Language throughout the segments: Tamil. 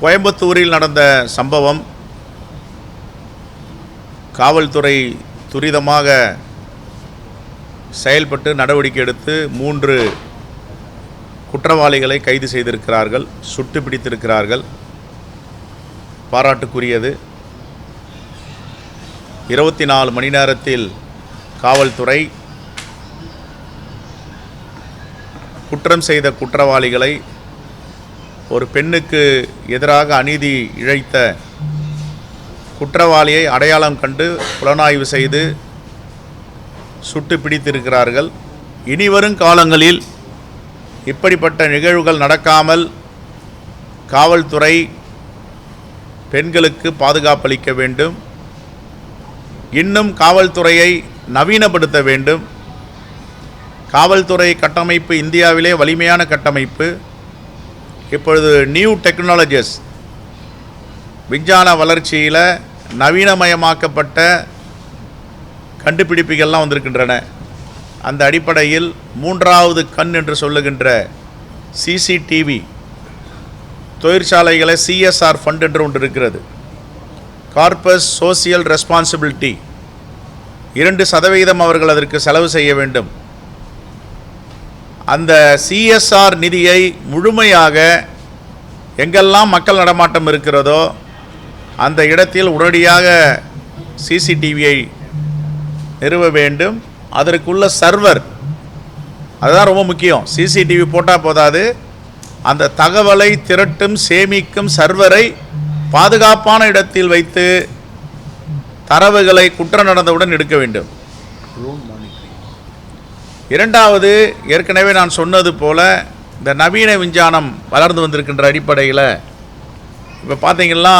கோயம்புத்தூரில் நடந்த சம்பவம் காவல்துறை துரிதமாக செயல்பட்டு நடவடிக்கை எடுத்து மூன்று குற்றவாளிகளை கைது செய்திருக்கிறார்கள் சுட்டு பிடித்திருக்கிறார்கள். பாராட்டுக்குரியது. இருபத்தி நாலு மணி நேரத்தில் காவல்துறை குற்றம் செய்த குற்றவாளிகளை ஒரு பெண்ணுக்கு எதிராக அநீதி இழைத்த குற்றவாளியை அடையாளம் கண்டு புலனாய்வு செய்து சுட்டு பிடித்திருக்கிறார்கள். இனிவரும் காலங்களில் இப்படிப்பட்ட நிகழ்வுகள் நடக்காமல் காவல்துறை பெண்களுக்கு பாதுகாப்பளிக்க வேண்டும். இன்னும் காவல்துறையை நவீனப்படுத்த வேண்டும். காவல்துறை கட்டமைப்பு இந்தியாவிலே வலிமையான கட்டமைப்பு. இப்பொழுது நியூ டெக்னாலஜிஸ் விஞ்ஞான வளர்ச்சியில் நவீனமயமாக்கப்பட்ட கண்டுபிடிப்புகள்லாம் வந்திருக்கின்றன. அந்த அடிப்படையில் மூன்றாவது கண் என்று சொல்லுகின்ற சிசிடிவி தொழிற்சாலைகளை சிஎஸ்ஆர் ஃபண்ட் என்று ஒன்று இருக்கிறது. கார்பஸ் சோசியல் ரெஸ்பான்சிபிலிட்டி இரண்டு சதவீதம் அவர்கள் அதற்கு செலவு செய்ய வேண்டும். அந்த சிஎஸ்ஆர் நிதியை முழுமையாக எங்கெல்லாம் மக்கள் நடமாட்டம் இருக்கிறதோ அந்த இடத்தில் உடனடியாக சிசிடிவியை நிறுவ வேண்டும். அதற்குள்ள சர்வர் அதுதான் ரொம்ப முக்கியம். சிசிடிவி போட்டால் போதாது. அந்த தகவலை திரட்டும் சேமிக்கும் சர்வரை பாதுகாப்பான இடத்தில் வைத்து தரவுகளை குற்றம் நடந்தவுடன் எடுக்க வேண்டும். இரண்டாவது ஏற்கனவே நான் சொன்னது போல் இந்த நவீன விஞ்ஞானம் வளர்ந்து வந்திருக்கின்ற அடிப்படையில் இப்போ பார்த்தீங்கன்னா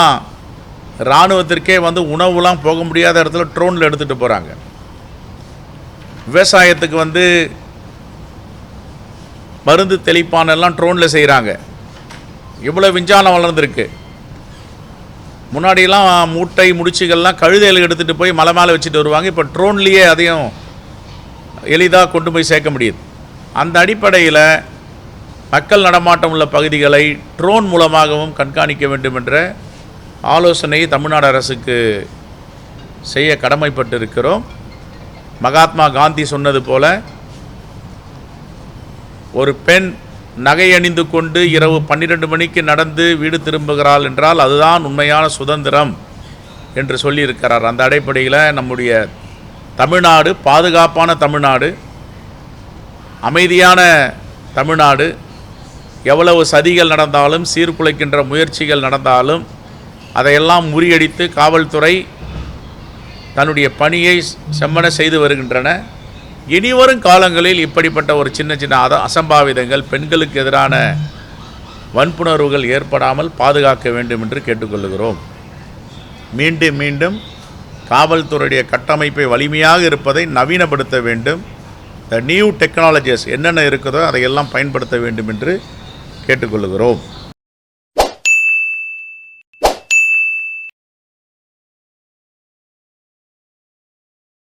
இராணுவத்திற்கே வந்து உணவுலாம் போக முடியாத இடத்துல ட்ரோனில் எடுத்துகிட்டு போகிறாங்க விவசாயத்துக்கு வந்து மருந்து தெளிப்பான் எல்லாம் ட்ரோனில் செய்கிறாங்க இவ்வளோ விஞ்ஞானம் வளர்ந்துருக்கு. முன்னாடியெல்லாம் மூட்டை முடிச்சுகள்லாம் கழுதையில் எடுத்துகிட்டு போய் மலை மேலே வச்சுட்டு வருவாங்க. இப்போ ட்ரோன்லேயே அதையும் எளிதாக கொண்டு போய் சேர்க்க முடியுது. அந்த அடிப்படையில் மக்கள் நடமாட்டம் உள்ள பகுதிகளை ட்ரோன் மூலமாகவும் கண்காணிக்க வேண்டும் என்ற ஆலோசனை தமிழ்நாடு அரசுக்கு செய்ய கடமைப்பட்டிருக்கிறோம். மகாத்மா காந்தி சொன்னது போல ஒரு பெண் நகை அணிந்து கொண்டு இரவு பன்னிரெண்டு மணிக்கு நடந்து வீடு திரும்புகிறாள் என்றால் அதுதான் உண்மையான சுதந்திரம் என்று சொல்லியிருக்கிறார். அந்த அடிப்படையில் நம்முடைய தமிழ்நாடு பாதுகாப்பான தமிழ்நாடு அமைதியான தமிழ்நாடு எவ்வளவு சதிகள் நடந்தாலும் சீர்குலைக்கின்ற முயற்சிகள் நடந்தாலும் அதையெல்லாம் முறியடித்து காவல்துறை தன்னுடைய பணியை செம்மன செய்து வருகின்றன. இனிவரும் காலங்களில் இப்படிப்பட்ட ஒரு சின்ன சின்ன அத அசம்பாவிதங்கள் பெண்களுக்கு எதிரான வன்புணர்வுகள் ஏற்படாமல் பாதுகாக்க வேண்டும் என்று கேட்டுக்கொள்கிறோம் மீண்டும் மீண்டும் காவல்துறையுடைய கட்டமைப்பை வலிமையாக இருப்பதை நவீனப்படுத்த வேண்டும். த நியூ டெக்னாலஜிஸ் என்னென்ன இருக்குதோ அதையெல்லாம் பயன்படுத்த வேண்டும் என்று கேட்டுக்கொள்கிறோம்.